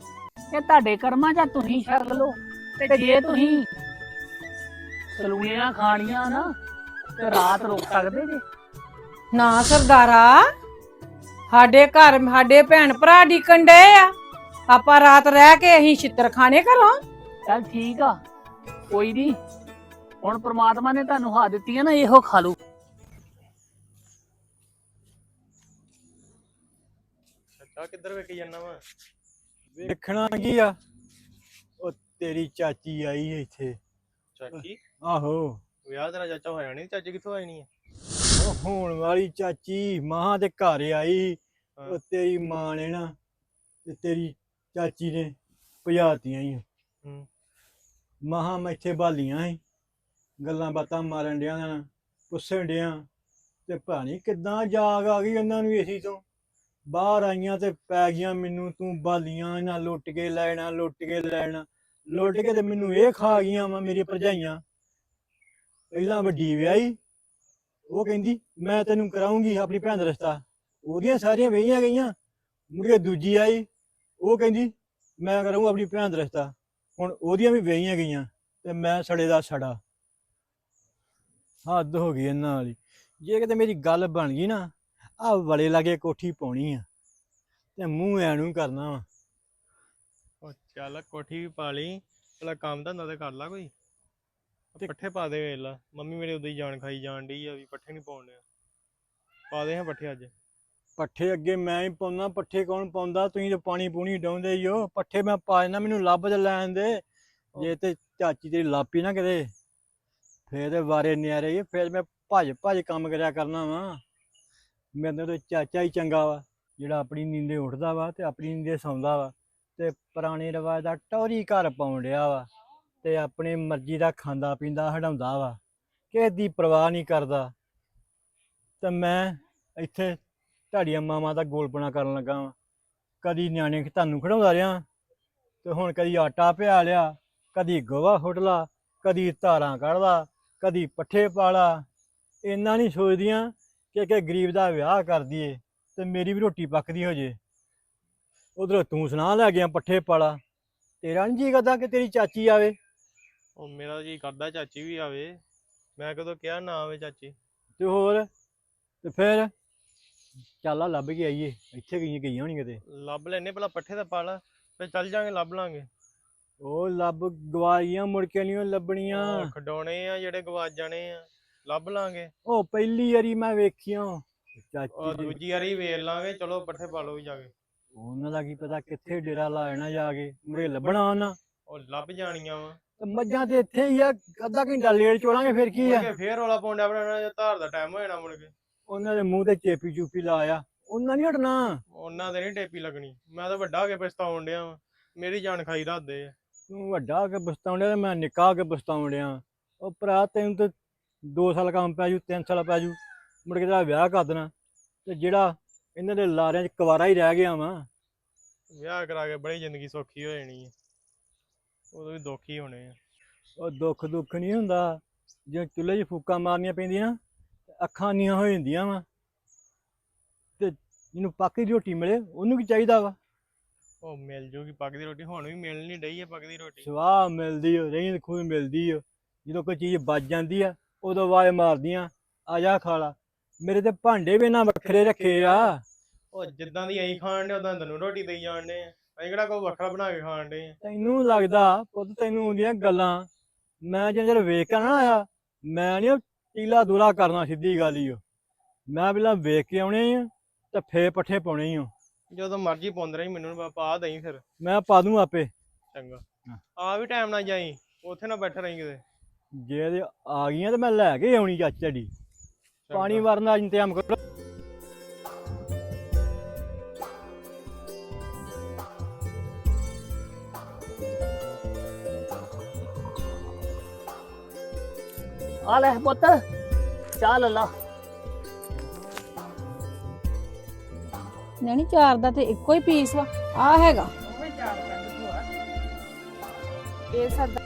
ਇਹ ਤੁਹਾਡੇ ਕਰਮਾਂ ਚ ਆ, ਤੁਸੀਂ ਛਕ ਲਓ ਤੇ ਜੇ ਤੁਸੀਂ ਸਲੂਣੀਆਂ ਖਾਣੀਆਂ ਨਾ ਤੇ ਰਾਤ ਰੁਕ ਸਕਦੇ ਜੇ। ਨਾ ਸਰਦਾਰਾ ਸਾਡੇ ਘਰ ਸਾਡੇ ਭੈਣ ਭਰਾ ਡੀਕਣ ਡਏ ਆ। ਆਪਾਂ ਰਾਤ ਰਹਿ ਕੇ ਅਸੀਂ ਛਿੱਤਰ ਖਾਣੇ ਘਰੋਂ। ਚੱਲ ਠੀਕ ਆ ਕੋਈ ਨਹੀਂ ਹੁਣ ਪ੍ਰਮਾਤਮਾ ਨੇ ਤੁਹਾਨੂੰ ਹਾ ਦਿੱਤੀ ਹੈ ਨਾ ਇਹੋ ਖਾ ਲਓ। ਅੱਛਾ ਕਿੱਧਰ ਵੇਖੀ ਜਾਂਦਾ ਵਾ? ਵੇਖਣਾ ਕੀ ਆ? ਉਹ ਤੇਰੀ ਚਾਚੀ ਆਈ ਹੈ ਇੱਥੇ। ਚਾਚੀ? ਆਹੋ। ਵਿਆਹ ਤੇਰਾ ਚਾਚਾ ਹੋਇਆ ਨਹੀਂ? ਚਾਚੀ ਕਿੱਥੋਂ ਆਈ ਨਹੀਂ ਉਹ ਹੋਣ ਵਾਲੀ ਚਾਚੀ ਮਾਂ ਦੇ ਘਰ ਆਈ। ਉਹ ਤੇਰੀ ਮਾਂ ਨੇ ਨਾ ਤੇ ਤੇਰੀ ਚਾਚੀ ਨੇ ਭਜਾਤੀਆਂ ਹੀ ਹੂੰ। ਮਹਾ ਮੈਂ ਇੱਥੇ ਬਾਲੀਆਂ ਸੀ। ਗੱਲਾਂ ਬਾਤਾਂ ਮਾਰਨ ਡਿਆਂ ਪੁੱਛਣ ਡਿਆਂ ਤੇ ਭਾਣੀ ਕਿੱਦਾਂ ਜਾਗ ਆ ਗਈ ਉਹਨਾਂ ਨੂੰ ਏਸੀ ਤੋਂ। ਬਾਹਰ ਆਈਆਂ ਤੇ ਪੈ ਗਈਆਂ ਮੈਨੂੰ, ਤੂੰ ਬਾਲੀਆਂ ਇਹਨਾਂ ਲੁੱਟ ਕੇ ਲੈਣਾ ਲੁੱਟ ਕੇ ਲੈਣਾ ਲੁੱਟ ਕੇ ਤੇ ਮੈਨੂੰ ਇਹ ਖਾ ਗਈਆਂ ਵਾ ਮੇਰੀ ਭਰਜਾਈਆਂ। ਪਹਿਲਾਂ ਵੱਡੀ ਵਿਆਹੀ, ਉਹ ਕਹਿੰਦੀ, ਮੈਂ ਤੈਨੂੰ ਕਰਾਉਂਗੀ ਆਪਣੀ ਭੈਣ ਦਾ ਰਿਸ਼ਤਾ। ਉਹਦੀਆਂ ਸਾਰੀਆਂ ਵਹੀਆਂ ਗਈਆਂ, ਮੁੜ ਦੂਜੀ ਆਈ, ਉਹ ਕਹਿੰਦੀ, ਮੈਂ ਕਰਾਂਗਾ ਆਪਣੀ ਭੈਣ ਦਾ ਰਿਸ਼ਤਾ। ਹੁਣ ਉਹਦੀਆਂ ਵੀ ਵਹੀਆਂ ਗਈਆਂ ਤੇ ਮੈਂ ਸੜੇ ਦਾ ਸੜਾ। ਹੱਦ ਹੋ ਗਈ ਇਹਨਾਂ ਵਾਲੀ। ਜੇ ਕਿਤੇ ਮੇਰੀ ਗੱਲ ਬਣ ਗਈ ਨਾ ਆ ਵਲੇ ਲਾਗੇ ਕੋਠੀ ਪਾਉਣੀ ਆ ਤੇ ਮੂੰਹ ਐ ਨੂੰ ਕਰਨਾ ਵਾ। ਉਹ ਚੱਲ ਕੋਠੀ ਵੀ ਪਾ ਲਈ ਭਲਾ ਕੰਮ ਧੰਦਾ ਤੇ ਕਰ ਲਾ ਕੋਈ। ਤੇ- ਪੱਠੇ ਪਾ ਦੇ ਵੇਲਾ ਮੰਮੀ ਮੇਰੇ ਉਦੋਂ ਹੀ ਜਾਣ ਖਾਈ ਜਾਣ ਡਈ ਆ ਵੀ ਪੱਠੇ ਨਹੀਂ ਪਾਉਣੇ ਪਾ ਦੇ ਹਾਂ ਪੱਠੇ ਅੱਜ। ਪੱਠੇ ਅੱਗੇ ਮੈਂ ਹੀ ਪਾਉਂਦਾ ਪੱਠੇ ਕੌਣ ਪਾਉਂਦਾ? ਤੁਸੀਂ ਤੇ ਪਾਣੀ ਪੂਣੀ ਡਾਉਂਦੇ ਹੀ ਹੋ। ਪੱਠੇ ਮੈਂ ਪਾ ਦੇਣਾ ਮੈਨੂੰ ਲੱਭ ਤੇ ਲੈਣ ਦੇ। ਜੇ ਤੇ ਚਾਚੀ ਤੇਰੀ ਲਾਪੀ ਨਾ ਕਿਤੇ ਫੇਰ ਤੇ ਵਾਰੇ ਨਿਆਰੇ ਹੀ ਫੇਰ ਮੈਂ ਭੱਜ ਭੱਜ ਕੰਮ ਕਰਿਆ ਕਰਨਾ ਵਾ। ਮੈਨੂੰ ਤੇ ਚਾਚਾ ਹੀ ਚੰਗਾ ਵਾ, ਜਿਹੜਾ ਆਪਣੀ ਨੀਂਦੇ ਉੱਠਦਾ ਵਾ ਤੇ ਆਪਣੀ ਨੀਂਦੇ ਸੌਂਦਾ ਵਾ ਤੇ ਪੁਰਾਣੇ ਰਿਵਾਜ ਦਾ ਟੌਰੀ ਘਰ ਪਾਉਣ ਡਿਆ ਵਾ ਤੇ ਆਪਣੀ ਮਰਜ਼ੀ ਦਾ ਖਾਂਦਾ ਪੀਂਦਾ ਹਟਾਉਂਦਾ ਵਾ, ਕਿਸੇ ਦੀ ਪਰਵਾਹ ਨਹੀਂ ਕਰਦਾ। ਤੇ ਮੈਂ ਇੱਥੇ ਤੁਹਾਡੀਆਂ ਮਾਵਾਂ ਦਾ ਗੋਲਪਣਾ ਕਰਨ ਲੱਗਾ ਵਾਂ। ਕਦੀ ਨਿਆਣੇ ਤੁਹਾਨੂੰ ਖੜਾਉਂਦਾ ਰਿਹਾ, ਤੇ ਹੁਣ ਕਦੀ ਆਟਾ ਪਿਆ ਲਿਆ, ਕਦੀ ਗੋਹਾ ਹੁੱਟਲਾ ਕਦੀ ਧਾਰਾਂ ਕੱਢਦਾ ਕਦੀ ਪੱਠੇ ਪਾਲਾ ਇੰਨਾ ਨਹੀਂ ਸੋਚਦੀਆਂ ਕਿ ਕਿ ਗਰੀਬ ਦਾ ਵਿਆਹ ਕਰ ਦਈਏ ਤੇ ਮੇਰੀ ਵੀ ਰੋਟੀ ਪੱਕਦੀ ਹੋ ਜੇ। ਉਧਰ ਤੂੰ ਸੁਣਾ ਲੈ ਗਿਆ ਪੱਠੇ ਪਾਲਾ। ਤੇਰਾ ਨਹੀਂ ਜੀ ਕਰਦਾ ਕਿ ਤੇਰੀ ਚਾਚੀ ਆਵੇ? ਉਹ ਮੇਰਾ ਜੀ ਕਰਦਾ ਚਾਚੀ ਵੀ ਆਵੇ। ਮੈਂ ਕਦੋਂ ਕਿਹਾ ਨਾ ਆਵੇ ਚਾਚੀ। ਤੇ ਹੋਰ? ਤੇ ਫਿਰ? ਚੱਲ ਆ ਲੱਭ ਕੇ ਆਈਏ। ਇੱਥੇ ਗਈਆਂ ਗਈਆਂ ਹੋਣੀਆਂ ਕਿਤੇ ਲੱਭ ਲੈਨੇ ਭਲਾ ਪੱਠੇ ਤਾਂ ਪਾ ਲਾ ਫਿਰ ਚੱਲ ਜਾਾਂਗੇ ਲੱਭ ਲਾਂਗੇ। ਉਹ ਲੱਭ ਗਵਾਈਆਂ ਮੁੜ ਕੇ ਨਹੀਂ ਲੱਭਣੀਆਂ। ਖਡਾਉਣੇ ਆ ਜਿਹੜੇ ਗਵਾਚ ਜਾਣੇ ਆ। ਲੱਭ ਲਾਂਗੇ। ਉਹ ਪਹਿਲੀ ਵਾਰੀ ਮੈਂ ਵੇਖੀਆਂ। ਉਹ ਚਾਚੀ ਦੀ ਦੂਜੀ ਵਾਰੀ ਵੇਖ ਲਾਂਗੇ ਚਲੋ ਪੱਠੇ ਪਾ ਲਓ ਵੀ ਜਾ ਕੇ। ਉਹਨਾਂ ਦਾ ਕੀ ਪਤਾ ਕਿੱਥੇ ਡੇਰਾ ਲਾਣਾ ਜਾ ਕੇ ਮੁਰੇ ਲੱਭਣਾ ਉਹਨਾਂ। ਉਹ ਲੱਭ ਜਾਣੀਆਂ ਵਾ। ਤੇ ਮੱਝਾਂ ਤੇ ਇੱਥੇ ਹੀ ਆ ਅੱਧਾ ਘੰਟਾ ਲੇਟ ਚੋਲਾਂਗੇ ਫਿਰ ਕੀ ਆ? ਮੁੜ ਕੇ ਫੇਰ ਰੋਲਾ ਪਾਉਂਦਾ ਬਣਾਉਣਾ ਜੇ ਧਾਰ ਦਾ ਟਾਈਮ ਹੋ ਜਾਣਾ ਮੁੜ ਕੇ। ਉਹਨਾਂ ਦੇ ਮੂੰਹ ਤੇ ਚੇਪੀ ਚੂਪੀ ਲਾਇਆ। ਉਹਨਾਂ ਨਹੀਂ ਹਟਣਾ। ਉਹਨਾਂ ਦੇ ਨਹੀਂ ਟੇਪੀ ਲੱਗਣੀ। ਮੈਂ ਤਾਂ ਵੱਡਾ ਹੋ ਕੇ ਪਛਤਾਉਣ ਡਿਆ ਵਾਂ। ਮੇਰੀ ਜਾਨ ਖਾਈ ਰੱਖਦੇ ਆ। ਤੂੰ ਵੱਡਾ ਹੋ ਕੇ ਪਛਤਾਉਣ ਡਿਆ ਤੇ ਮੈਂ ਨਿੱਕਾ ਹੋ ਕੇ ਪਛਤਾਉਣ ਡਿਆ। ਉਹ ਭਰਾ ਤੈਨੂੰ ਤੇ 2 ਸਾਲ ਕੰਮ ਪੈ ਜੂ 3 ਸਾਲ ਪੈ ਜੂ ਮੁੜ ਕੇ ਤੇਰਾ ਵਿਆਹ ਕਰ ਦੇਣਾ। ਤੇ ਜਿਹੜਾ ਇਹਨਾਂ ਦੇ ਲਾਰਿਆਂ 'ਚ ਕੁਵਾਰਾ ਹੀ ਰਹਿ ਗਿਆ ਵਾ। ਵਿਆਹ ਕਰਾ ਕੇ ਬੜੀ ਜ਼ਿੰਦਗੀ ਸੌਖੀ ਹੋ ਜਾਣੀ ਹੈ ਉਦੋਂ ਵੀ ਦੁੱਖ ਹੀ ਹੋਣੇ ਆ। ਉਹ ਦੁੱਖ ਦੁੱਖ ਨਹੀਂ ਹੁੰਦਾ। ਜੇ ਚੁੱਲ੍ਹੇ 'ਚ ਫੂਕਾਂ ਮਾਰਨੀਆਂ ਪੈਂਦੀਆਂ ਅੱਖਾਂ ਨੀਆਂ ਹੋ ਜਾਂਦੀਆਂ ਵਾ। ਤੇ ਜਿਹਨੂੰ ਪੱਕੀ ਦੀ ਰੋਟੀ ਮਿਲੇ ਉਹਨੂੰ ਕੀ ਚਾਹੀਦਾ ਵਾ? ਉਹ ਮਿਲ ਜੂਗੀ ਪੱਕਦੀ ਰੋਟੀ ਹੁਣ ਵੀ ਮਿਲ ਨਹੀਂ ਡਈ ਹੈ ਪੱਕਦੀ ਰੋਟੀ। ਸਵਾਹ ਮਿਲਦੀ ਓ ਰਹੀਂ ਖੂਨ ਮਿਲਦੀ ਓ। ਜਦੋਂ ਕੋਈ ਚੀਜ਼ ਬਚ ਜਾਂਦੀ ਆ ਉਦੋਂ ਆਵਾਜ਼ ਮਾਰਦੀਆਂ ਆ ਜਾ ਖਾ ਲਾ ਮੇਰੇ ਤੇ ਭਾਂਡੇ ਵੀ ਨਾ ਵੱਖਰੇ ਰੱਖੇ ਆ। ਉਹ ਜਿੱਦਾਂ ਦੀ ਅਸੀਂ ਖਾਣ ਦੇ ਉਦਾਂ ਤੈਨੂੰ ਰੋਟੀ ਦੇਈ ਜਾਣਦੇ ਆ। ਅਸੀਂ ਕਿਹੜਾ ਕੋਈ ਵੱਖਰਾ ਬਣਾ ਕੇ ਖਾਣ ਦੇ ਤੈਨੂੰ ਲੱਗਦਾ ਪੁੱਤ ਤੈਨੂੰ ਆਉਂਦੀਆਂ ਗੱਲਾਂ ਮੈਂ ਜਦੋਂ ਵੇਖ ਕੇ ਨਾ ਆਇਆ ਮੈਂ ਨਹੀਂ ਟੀਲਾ ਦੂਰਾ ਕਰਨਾ ਸਿੱਧੀ ਗੱਲ ਹੀ ਓ। ਮੈਂ ਪਹਿਲਾਂ ਵੇਖ ਕੇ ਆਉਣੇ ਆ ਤੇ ਫੇਰ ਪੱਠੇ ਪਾਉਣੇ ਆ ਜਦੋਂ ਮਰਜ਼ੀ ਪਾਉਂਦੇ ਰਹੀ ਮੈਨੂੰ ਪ- ਪਾ ਦਈ ਫਿਰ। ਮੈਂ ਪਾ ਦੂੰ ਆਪੇ। ਚੰਗਾ। ਆ ਵੀ ਟਾਈਮ ਨਾਲ ਜਾਈ ਉੱਥੇ ਨਾ ਬੈਠ ਰਹੀ ਕਿਤੇ। ਜੇ ਇਹਦੇ ਆ ਗਈਆਂ ਤੇ ਮੈਂ ਲੈ ਕੇ ਆਉਣੀ ਚਾਚੀ ਤੁਹਾਡੀ। ਪਾਣੀ। ਵਾਰਨ ਦਾ ਇੰਤਜ਼ਾਮ ਕਰੋ। ਆ ਲੈ ਪੁੱਤ ਚਾਹ ਲੈ ਲਾ। ਨਹੀਂ ਚਾਰ ਦਾ ਤੇ ਇੱਕੋ ਹੀ ਪੀਸ ਵਾ। ਆ ਹੈਗਾ। ਚਾਰ ਇਹ ਸਾਡਾ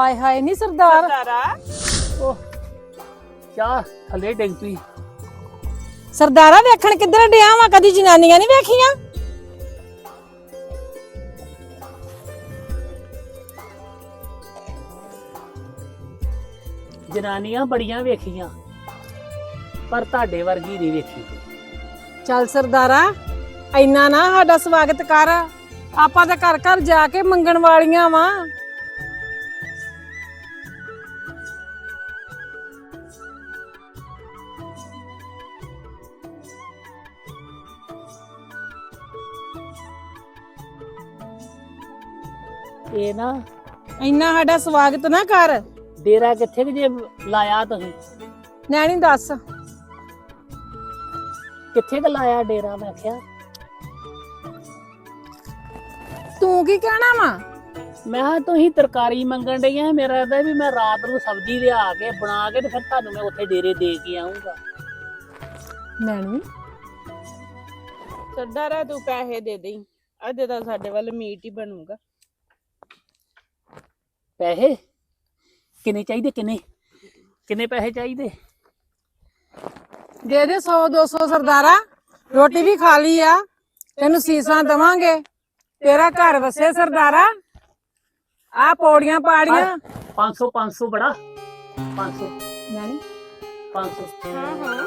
ਹਾਏ ਹਾਏ ਨਹੀਂ ਸਰਦਾਰ। ਸਰਦਾਰਾ। ਉਹ ਚਾਹ ਥੱਲੇ ਡਿੱਗ ਪਈ। ਸਰਦਾਰਾ ਵੇਖਣ ਕਿੱਧਰ ਡਿਆ ਵਾ? ਕਦੀ ਜਨਾਨੀਆਂ ਨਹੀਂ ਵੇਖੀਆਂ? ਜਨਾਨੀਆਂ ਬੜੀਆਂ ਵੇਖੀਆਂ ਪਰ ਤੁਹਾਡੇ ਵਰਗੀ ਨਹੀਂ ਵੇਖੀ। ਚੱਲ ਸਰਦਾਰਾ ਇੰਨਾ ਨਾ ਸਾਡਾ ਸਵਾਗਤ ਕਰ। ਆਪਾਂ ਤਾਂ ਘਰ ਘਰ ਜਾ ਕੇ ਮੰਗਣ ਵਾਲੀਆਂ ਵਾ। ਇਹ ਨਾ। ਇੰਨਾ ਸਾਡਾ ਸਵਾਗਤ ਨਾ ਕਰ। ਡੇਰਾ ਕਿੱਥੇ ਕੁ ਜੇ ਲਾਇਆ ਤੁਸੀਂ? ਨੈਣੀ ਦੱਸ। ਕਿੱਥੇ ਕ ਲਾਇਆ ਡੇਰਾ ਮੈਂ ਆਖਿਆ? ਤੂੰ ਕੀ ਕਹਿਣਾ ਵਾ? ਮੈਂ ਕਿਹਾ ਤੁਸੀਂ ਤਰਕਾਰੀ ਮੰਗਣ ਡਈਆਂ ਮੇਰਾ ਤਾਂ ਵੀ ਮੈਂ ਰਾਤ ਨੂੰ ਸਬਜ਼ੀ ਲਿਆ ਕੇ ਬਣਾ ਕੇ ਤੇ ਫਿਰ ਤੁਹਾਨੂੰ ਮੈਂ ਉੱਥੇ ਡੇਰੇ ਦੇ ਕੇ ਆਉਂਗਾ ਨੈਣੀ ਸਰਦਾਰਾ ਤੂੰ ਪੈਸੇ ਦੇ ਦੇਈ। ਅੱਜ ਤਾਂ ਸਾਡੇ ਵੱਲ ਮੀਟ ਹੀ ਬਣੂਗਾ। ਪੈਸੇ? ਕਿੰਨੇ ਚਾਹੀਦੇ ਕਿੰਨੇ? ਕਿੰਨੇ ਪੈਸੇ ਚਾਹੀਦੇ? ਦੇ ਦੇ 100 200 ਸਰਦਾਰਾ। ਰੋਟੀ ਵੀ ਖਾ ਲਈ ਆ। ਤੈਨੂੰ ਸੀਸਾਂ ਦਵਾਂਗੇ। ਤੇਰਾ ਘਰ ਵਸੇ ਸਰਦਾਰਾ। ਆ ਪੌੜੀਆਂ ਪਾੜੀਆਂ। 500 500 ਬੜਾ। 500 ਨੈਣੀ 500 ਹਾਂ ਹਾਂ।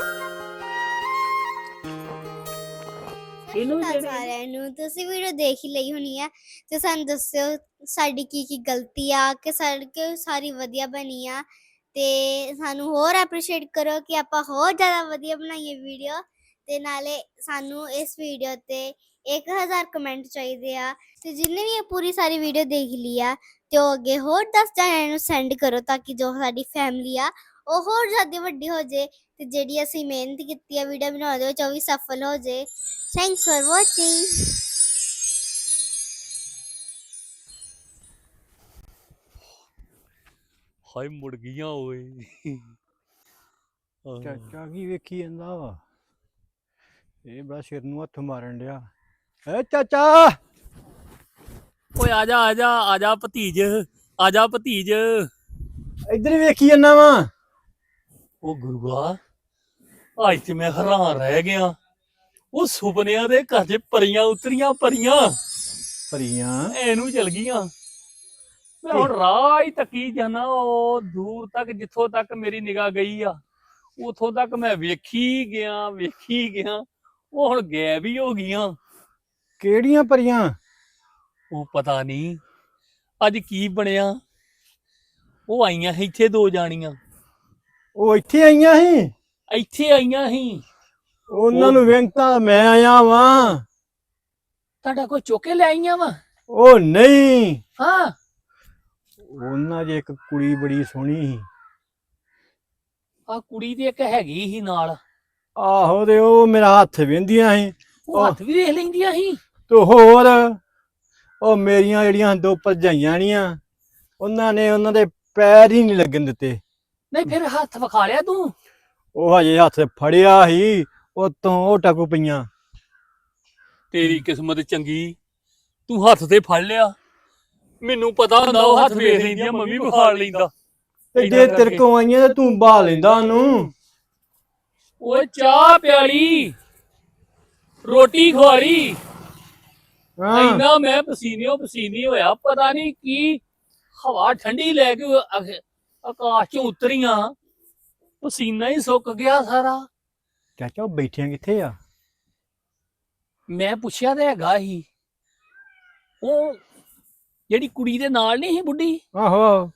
ਇਹਨੂੰ ਵੀ ਦੇਣੇ। ਸਾਰਿਆਂ ਨੂੰ ਤੁਸੀਂ ਵੀਡੀਓ ਦੇਖ ਹੀ ਲਈ ਹੋਣੀ ਆ ਤੇ ਸਾਨੂੰ ਦੱਸਿਓ ਸਾਡੀ ਕੀ ਕੀ ਗਲਤੀ ਆ ਕਿ ਸਾਡੀ ਕਿ ਸਾਰੀ ਵਧੀਆ ਬਣੀ ਆ ਤੇ ਸਾਨੂੰ ਹੋਰ ਐਪਰੀਸ਼ੀਏਟ ਕਰੋ ਕਿ ਆਪਾਂ ਹੋਰ ਜ਼ਿਆਦਾ ਵਧੀਆ ਬਣਾਈਏ ਵੀਡੀਓ ਤੇ ਨਾਲੇ ਸਾਨੂੰ ਇਸ ਵੀਡੀਓ ਤੇ 1000 ਕਮੈਂਟ ਚਾਹੀਦੇ ਆ ਤੇ ਜਿੰਨੇ ਵੀ ਇਹ ਪੂਰੀ ਸਾਰੀ ਵੀਡੀਓ ਦੇਖ ਲਈ ਆ ਤੇ ਉਹ ਅੱਗੇ ਹੋਰ 10 ਜਣਿਆਂ ਨੂੰ ਸੈਂਡ ਕਰੋ ਤਾਂ ਕਿ ਜੋ ਸਾਡੀ ਫੈਮਿਲੀ ਆ ਉਹ ਹੋਰ ਜ਼ਿਆਦਾ ਵੱਡੀ ਹੋ ਜੇ ਤੇ ਜਿਹੜੀ ਅਸੀਂ ਮਿਹਨਤ ਕੀਤੀ ਆ ਵੀਡੀਓ ਬਣਾਉਣ ਦੇ ਵਿੱਚ ਉਹ ਵੀ ਸਫਲ ਹੋ ਜੇ Thanks for watching. ਹਾਏ ਮੁੜ ਗਈਆਂ ਓਏ। ਆਹ। ਚਾਚਾ ਕੀ ਵੇਖੀ ਜਾਂਦਾ ਵਾ? ਇਹ ਬੜਾ ਸਿਰ ਨੂੰ ਹੱਥ ਮਾਰਨ ਡਿਆ। ਏ ਚਾਚਾ! ਓਏ ਆ ਜਾ ਆ ਜਾ ਆ ਜਾ ਭਤੀਜ ਆ ਜਾ ਭਤੀਜ। ਇੱਧਰ ਹੀ ਵੇਖੀ ਜਾਂਦਾ ਵਾ। ਉਹ ਗੁਰੂਆ ਅੱਜ ਤੇ ਮੈਂ ਹੈਰਾਨ ਰਹਿ ਗਿਆ। ਉਹ ਸੁਪਨਿਆਂ ਦੇ ਘਰ 'ਚ ਪਰੀਆਂ ਉਤਰੀਆਂ ਪਰੀਆਂ। ਭਰੀਆਂ ਐਨੂੰ ਚਲ ਗਈਆਂ। ਮੈਂ ਹੁਣ ਰਾਹ ਹੀ ਤੱਕੀ ਜਾਣਾ ਉਹ ਦੂਰ ਤੱਕ ਜਿੱਥੋਂ ਤੱਕ ਮੇਰੀ ਨਿਗਾਹ ਗਈ ਆ ਉਥੋਂ ਤੱਕ ਮੈਂ ਵੇਖੀ ਗਿਆ ਵੇਖੀ ਗਿਆ ਉਹ ਹੁਣ ਗਾਇਬ ਹੀ ਹੋ ਗਈਆਂ। ਕਿਹੜੀਆਂ ਭਰੀਆਂ ਉਹ ਪਤਾ ਨਹੀਂ ਅੱਜ ਕੀ ਬਣਿਆ। ਉਹ ਆਈਆਂ ਸੀ ਇੱਥੇ ਦੋ ਜਾਣੀਆਂ। ਉਹ ਇੱਥੇ ਆਈਆਂ ਸੀ? ਇੱਥੇ ਆਈਆਂ ਸੀ। ਉਹਨਾਂ ਨੂੰ ਵੇਖਤਾ ਮੈਂ ਆਇਆ ਵਾਂ। ਤੁਹਾਡਾ ਕੋਈ ਚੁੱਕੇ ਲੈ ਆਈਆਂ ਵਾ? ਉਹ ਨਹੀਂ। ਹਾਂ। ਉਹਨਾਂ 'ਚ ਇੱਕ ਕੁੜੀ ਬੜੀ ਸੋਹਣੀ ਸੀ। ਆ ਕੁੜੀ ਦੀ ਇੱਕ ਹੈਗੀ ਸੀ ਨਾਲ। ਆਹੋ ਤੇ ਉਹ ਮੇਰਾ ਹੱਥ ਵੇਂਦੀਆਂ ਸੀ। ਉਹ। ਹੱਥ ਵੀ ਦੇਖ ਲੈਂਦੀਆਂ ਸੀ। ਤੇ ਹੋਰ ਉਹ ਮੇਰੀਆਂ ਜਿਹੜੀਆਂ ਦੋ ਭਰਜਾਈਆਂ ਨੀਆਂ ਉਹਨਾਂ ਨੇ ਉਹਨਾਂ ਦੇ ਪੈਰ ਹੀ ਨਹੀਂ ਲੱਗਣ ਦਿੱਤੇ। ਨਹੀਂ ਫਿਰ ਹੱਥ ਵਿਖਾ ਲਿਆ ਤੂੰ। ਉਹ ਹਜੇ ਹੱਥ ਫੜਿਆ ਸੀ। ਉਤੋਂ ਉਹ ਟਕੂ ਪਈਆਂ। ਤੇਰੀ ਕਿਸਮਤ ਚੰਗੀ ਤੂੰ ਹੱਥ ਤੇ ਫੜ ਲਿਆ। ਮੈਨੂੰ ਪਤਾ ਹੁੰਦਾ ਉਹ ਹੱਥ ਵੇਖ ਲੈਂਦੀਆਂ ਮੰਮੀ ਵਿਖਾੜ ਲੈਂਦਾ। ਤੇ ਜੇ। ਤੇਰੇ ਕੋਲ ਆਈਆਂ ਤੇ ਤੂੰ ਬਾਹ ਲੈਂਦਾ ਉਹਨੂੰ। ਓਏ ਚਾਹ ਪਿਆਲੀ ਰੋਟੀ ਖਵਾਰੀ ਹਾਂ। ਇੰਨਾ ਮੈਂ ਪਸੀਨਿਓ ਪਸੀਨੀ ਹੋਇਆ ਪਤਾ ਨਹੀਂ ਕੀ ਹਵਾ ਠੰਡੀ ਲੈ ਕੇ ਆਕਾਸ਼ ਚੋਂ ਉਤਰੀਆਂ। ਪਸੀਨਾ ਹੀ ਸੁੱਕ ਗਿਆ ਸਾਰਾ। ਚਾਚਾ ਉਹ ਬੈਠੀਆਂ ਕਿੱਥੇ ਆ? ਮੈਂ ਪੁੱਛਿਆ ਤੇ ਹੈਗਾ ਹੀ ਉਹ ਜਿਹੜੀ ਕੁੜੀ ਦੇ ਨਾਲ ਨਹੀਂ ਸੀ ਬੁੱਢੀ? ਆਹੋ।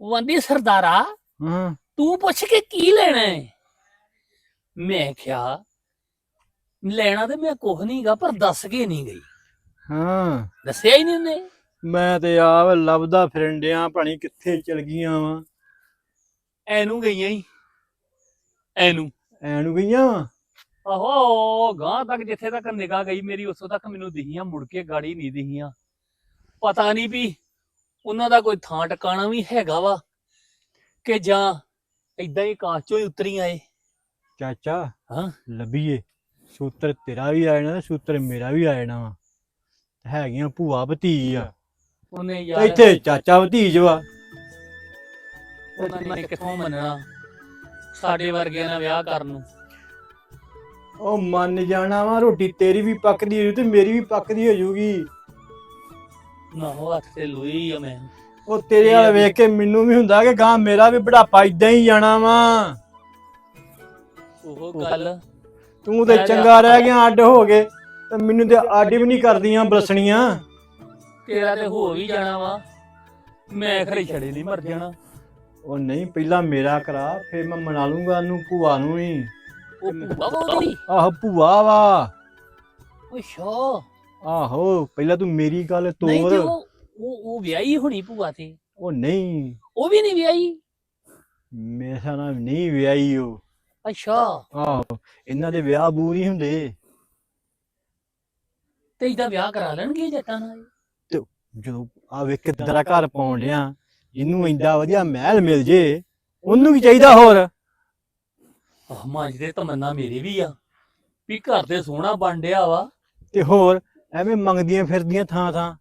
ਉਹ ਆਂਦੀ ਸਰਦਾਰਾ ਹਾਂ। ਤੂੰ ਪੁੱਛ ਕੇ ਕੀ ਲੈਣਾ ਹੈ? ਮੈਂ ਕਿਹਾ ਲੈਣਾ ਤੇ ਮੈਂ ਕੁਝ ਨਹੀਂਗਾ ਪਰ ਦੱਸ ਕੇ ਨਹੀਂ ਗਈ। ਹਾਂ। ਦੱਸਿਆ ਹੀ ਨਹੀਂ ਉਹਨੇ? ਮੈਂ ਤੇ ਆਪ ਲੱਭਦਾ ਫਿਰੰਡਿਆਂ ਭਾਣੀ ਕਿੱਥੇ ਚਲ ਗਈਆਂ ਵਾ। ਐਨੂੰ ਗਈਆਂ ਹੀ ਐਨੂੰ। ਐਨੂੰ ਗਈਆਂ? ਵਾ ਆਹੋ ਗਾਂ ਤੱਕ ਜਿੱਥੇ ਤੱਕ ਨਿਗਾਹ ਗਈ ਮੇਰੀ ਉੱਥੋਂ ਤੱਕ ਮੈਨੂੰ ਦਿਖੀਆਂ ਮੁੜ ਕੇ ਗਾੜੀ ਨਹੀਂ ਦਿਖੀਆਂ। ਪਤਾ ਨਹੀਂ ਵੀ ਉਹਨਾਂ ਦਾ ਕੋਈ ਥਾਂ ਟਿਕਾਣਾ ਵੀ ਹੈਗਾ ਵਾ ਕਿ ਜਾਂ ਇਦਾਂ ਹੀ ਕਾਸ਼ ਚੋਂ ਹੀ ਉਤਰੀ ਆਏ ਚਾਚਾ ਹਾਂ? ਲੱਭੀਏ। ਸੂਤਰ ਤੇਰਾ ਵੀ ਆ ਜਾਣਾ ਤੇ ਸੂਤਰ ਮੇਰਾ ਵੀ ਆ ਜਾਣਾ ਵਾ। ਹੈਗੀਆਂ ਭੂਆ ਭਤੀ ਆ। ਉਹਨੇ ਯਾਰ ਇੱਥੇ ਚਾਚਾ ਭਤੀਜ ਵਾ। ਉਹਨਾਂ ਨੇ ਕਿੱਥੋਂ ਮੰਨਣਾ? ਸਾਡੇ ਵਰਗਿਆਂ ਨਾਲ ਵਿਆਹ ਕਰਨ ਨੂੰ। ਉਹ ਮੰਨ ਜਾਣਾ ਵਾ ਰੋਟੀ ਤੇਰੀ ਵੀ ਪੱਕਦੀ ਹੋਊ ਤੇ ਮੇਰੀ ਵੀ ਪੱਕਦੀ ਹੋ ਜੂਗੀ ਨਾ ਉਹ ਹੱਥ ਤੇ ਲੋਈ ਆ ਮੈਂ। ਉਹ ਤੇਰੇ ਵਾਲ ਵੇਖ ਕੇ ਮੈਨੂੰ ਵੀ ਹੁੰਦਾ ਕਿ ਗਾਂ ਮੇਰਾ ਵੀ ਬੁਢਾਪਾ ਇਦਾਂ ਹੀ ਜਾਣਾ ਵਾ। ਉਹ ਗੱਲ ਤੂੰ ਤੇ। ਚੰਗਾ ਰਹਿ ਗਿਆ ਅੱਡ ਹੋ ਗਏ। ਤੇ ਮੈਨੂੰ ਤੇ ਅੱਡ ਵੀ ਨਹੀਂ ਕਰਦੀਆਂ ਬਲਸਣੀਆਂ। ਤੇਰਾ ਤੇ ਹੋ ਵੀ ਜਾਣਾ ਵਾ। ਮੈਂ ਖਰੇ ਛੜੇ ਨਹੀਂ ਮਰ ਜਾਣਾ। ਉਹ ਨਹੀਂ ਪਹਿਲਾਂ ਮੇਰਾ ਕਰਾ ਫੇਰ ਮੈਂ ਮਨਾ ਲੂੰਗਾ ਉਹਨੂੰ ਭੂਆ ਨੂੰ ਹੀ ਉਹ ਭੂਆ ਬੋਲਦੀ ਆਹ ਭੂਆ ਵਾ। ਅੱਛਾ। ਆਹੋ ਪਹਿਲਾਂ ਤੂੰ ਮੇਰੀ ਗੱਲ ਨਹੀਂ ਤੋਰ ਤੇ ਉਹ ਉਹ ਉਹ ਵਿਆਹੀ ਹੋਣੀ ਭੂਆ ਤੇ? ਉਹ ਨਹੀਂ। ਉਹ ਵੀ ਨਹੀਂ ਵਿਆਹੀ? ਮੇਰਾ ਨਾਮ ਨਹੀਂ ਵਿਆਹੀ ਉਹ। ਅੱਛਾ। ਆਹੋ ਇਹਨਾਂ ਦੇ ਵਿਆਹ ਬੂ ਨਹੀਂ ਹੁੰਦੇ। ਤੇ ਇਹਦਾ ਵਿਆਹ ਕਰਾ ਲੈਣਗੇ ਜੱਟਾਂ ਨਾਲ? ਜਦੋਂ ਆ ਵੇਖ ਕਿੱਦਾਂ ਘਰ ਪਾਉਣ ਡਿਆ। ਇਹਨੂੰ ਇੰਦਾ ਵਧੀਆ ਮਹਿਲ ਮਿਲ ਜੇ ਉਹਨੂੰ ਕੀ ਚਾਹੀਦਾ ਹੋਰ। ਆਹ ਮਾਂਜ ਦੇ ਤਮੰਨਾ ਮੇਰੀ ਵੀ ਆ ਵੀ ਘਰ ਤੇ ਸੋਹਣਾ ਬਣ ਡਿਆ ਵਾ। ਤੇ ਹੋਰ ਐਵੇਂ ਮੰਗਦੀਆਂ ਫਿਰਦੀਆਂ ਥਾਂ ਥਾਂ।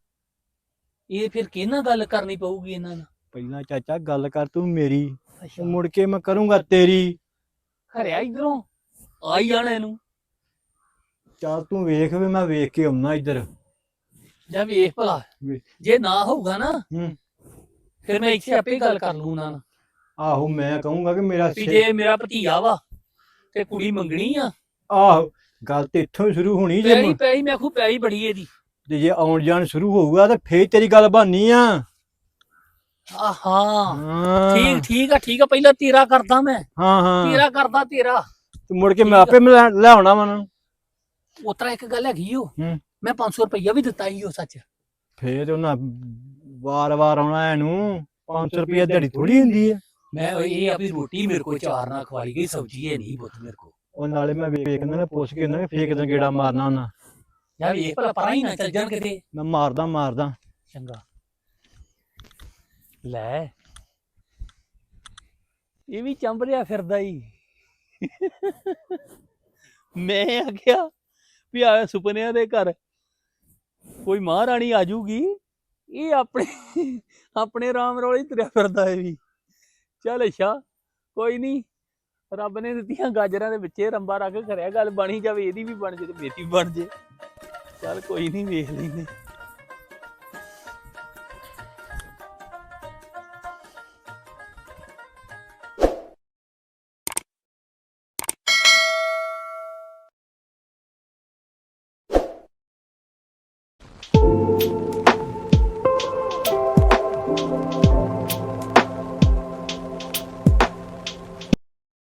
ਇਹ ਫਿਰ ਕਿਹਨਾਂ ਗੱਲ ਕਰਨੀ ਪਊਗੀ ਇਹਨਾਂ ਨਾਲ? ਪਹਿਲਾਂ ਚਾਚਾ ਗੱਲ ਕਰ ਤੂੰ ਮੇਰੀ ਮੁੜ ਕੇ ਮੈਂ ਕਰੂੰਗਾ ਤੇਰੀ। ਖਰਿਆ ਇਧਰੋਂ? ਆਈ ਜਾਣਾ ਇਹਨੂੰ। ਚੱਲ ਤੂੰ ਵੇਖ ਵੀ ਮੈਂ ਵੇਖ ਕੇ ਆਉਣਾ ਇੱਧਰ। ਜਾਂ ਵੇਖ ਭਲਾ। ਜੇ ਨਾ ਹੋਊਗਾ ਨਾ ਹੂੰ। ਫਿਰ ਮੈਂ ਇੱਥੇ ਆਪੇ ਗੱਲ ਕਰ ਲੂ ਉਹਨਾਂ ਨਾਲ। ਆਹੋ ਮੈਂ ਕਹੂੰਗਾ ਕਿ ਮੇਰਾ ਵੀ ਜੇ ਮੇਰਾ ਭਤੀਆ ਵਾ ਤੇ ਕੁੜੀ ਮੰਗਣੀ ਆ ਆਹੋ ਗੱਲ ਤੇ ਇੱਥੋਂ ਹੀ ਸ਼ੁਰੂ ਹੋਣੀ ਜੇ ਪੈਰੀ ਮ- ਪੈਰੀ ਮੈਂ ਖੂ ਪੈਰੀ ਬੜੀ ਇਹਦੀ। ਤੇ ਜੇ ਆਉਣ ਜਾਣ ਸ਼ੁਰੂ ਹੋਊਗਾ ਤੇ ਫੇਰ ਤੇਰੀ ਗੱਲ ਬਣਨੀ ਆ। ਆਹਾ ਹਾਂ। ਠੀਕ ਠੀਕ ਆ ਠੀਕ ਆ ਪਹਿਲਾਂ ਤੇਰਾ ਕਰਦਾ ਮੈਂ। ਹਾਂ ਹਾਂ। ਤੇਰਾ ਕਰਦਾ ਤੇਰਾ। ਤੇ ਮੁੜ ਕੇ ਮੈਂ ਆਪੇ ਲੈ ਲੈ ਆਉਣਾ ਵਾ ਉਹਨਾਂ ਨੂੰ ਉਤਰਾ ਇੱਕ ਗੱਲ ਹੈਗੀ ਓ। ਹੂੰ। ਮੈਂ 500 ਰੁਪਈਆ ਵੀ ਦਿੱਤਾ ਹੀ ਉਹ ਸੱਚ। ਫੇਰ ਉਹਨਾਂ ਵਾਰ-ਵਾਰ ਆਉਣਾ ਇਹਨੂੰ 500 ਰੁਪਏ ਦਿਹਾੜੀ ਥੋੜੀ ਹੁੰਦੀ ਆ ਮੈਂ ਉਹ ਇਹ ਆ ਵੀ ਰੋਟੀ ਮੇਰੇ ਕੋ ਚਾਰ ਨਾਲ ਖਵਾਈ ਗਈ ਸਬਜ਼ੀ ਇਹ ਨਹੀਂ ਬੁੱਤ ਮੇਰੇ ਕੋ ਉਹ ਨਾਲੇ ਮੈਂ ਵੇਖ ਉਹਨਾਂ ਨੇ ਪੁੱਛ ਕੇ ਉਹਨਾਂ ਨੇ ਫੇਰ ਕਿਦਾਂ ਗੇੜਾ ਮਾਰਨਾ ਉਹਨਾਂ। ਯਾਰ ਇਹ ਭਲਾ ਪਰਾਂ ਹੀ ਨਾ ਚੱਲ ਜਾਣ ਕਿਤੇ। ਮੈਂ ਮਾਰਦਾ ਮਾਰਦਾ। ਚੰਗਾ। ਲੈ। ਇਹ ਵੀ ਚੰਬ ਰਿਹਾ ਫਿਰਦਾ ਹੀ ਮੈਂ ਆਖਿਆ ਵੀ ਆ ਸੁਪਨਿਆਂ ਦੇ ਘਰ ਕੋਈ ਮਹਾਰਾਣੀ ਆ ਜੂਗੀ ਇਹ ਆਪਣੇ ਆਪਣੇ ਰਾਮ ਰੋਲੀ ਤੁਰਿਆ ਫਿਰਦਾ ਹੈ ਵੀ। ਚੱਲ ਅੱਛਾ, ਕੋਈ ਨਹੀਂ ਰੱਬ ਨੇ ਦਿੱਤੀਆਂ ਗਾਜਰਾਂ ਦੇ ਵਿੱਚੇ, ਰੰਬਾ ਰੱਖ ਕਰਿਆ ਗੱਲ ਬਣੀ ਜਾਵੇ, ਇਹਦੀ ਵੀ ਬਣ ਜੇ ਤੇ ਮੇਰੀ ਬਣ ਜੇ। ਚੱਲ ਕੋਈ ਨਹੀਂ ਵੇਖ ਲੈਂਦੇ।